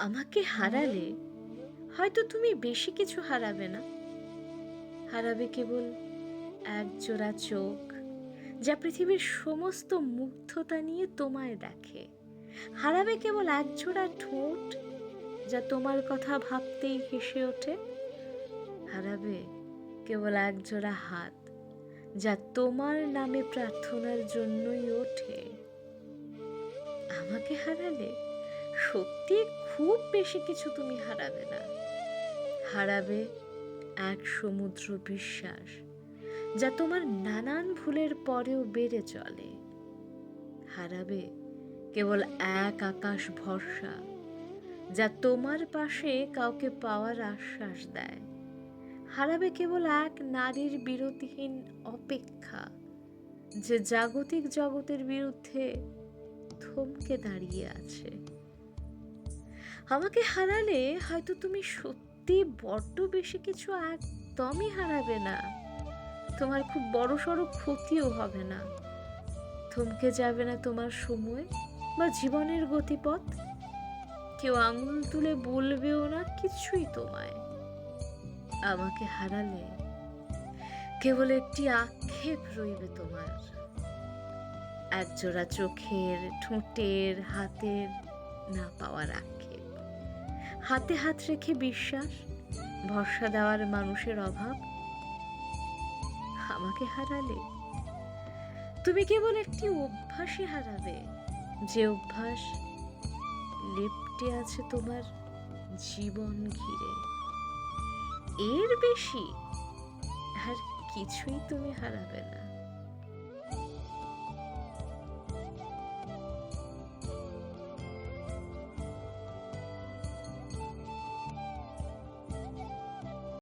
আমাকে হারালে হয়তো তুমি বেশি কিছু হারাবে না। হারাবে কেবল এক জোড়া চোখ যা পৃথিবীর সমস্ত মুগ্ধতা নিয়ে তোমায় দেখে। হারাবে কেবল এক জোড়া ঠোঁট যা তোমার কথা ভাবতেই হেসে ওঠে। হারাবে কেবল এক জোড়া হাত যা তোমার নামে প্রার্থনার জন্যই ওঠে। আমাকে হারালে সত্যি খুব বেশি কিছু তুমি হারাবে না। হারাবে এক সমুদ্র বিশ্বাস, যা তোমার নানান ভুলের পরেও বেড়ে চলে। হারাবে কেবল এক আকাশ ভরসা, যা তোমার পাশে কাউকে পাওয়ার আশ্বাস দেয়। হারাবে কেবল এক নারীর বিরতিহীন অপেক্ষা, যে জাগতিক জগতের বিরুদ্ধে থমকে দাঁড়িয়ে আছে। আমাকে হারালে হয়তো তুমি সত্যি বড্ড বেশি কিছু একদমই হারাবে না। তোমার খুব বড় সড়ো ক্ষতিও হবে না। থমকে যাবে না তোমার সময় বা জীবনের গতিপথ। কেউ আঙুল তুলে বলবেও না কিছুই তোমায়। আমাকে হারালে কেবল একটি আক্ষেপ রইবে তোমার। একজোড়া চোখের, ঠোঁটের, হাতের না পাওয়ার আক্ষেপ। হাতে হাত রেখে বিশ্বাস, ভরসা দেওয়ার মানুষের অভাব। আমাকে হারালে? তুমি কেবল একটি অভ্যাসই হারাবে। যে অভ্যাস লিপটে আছে তোমার জীবন ঘিরে। এর বেশি আর কিছুই তুমি হারাবে না।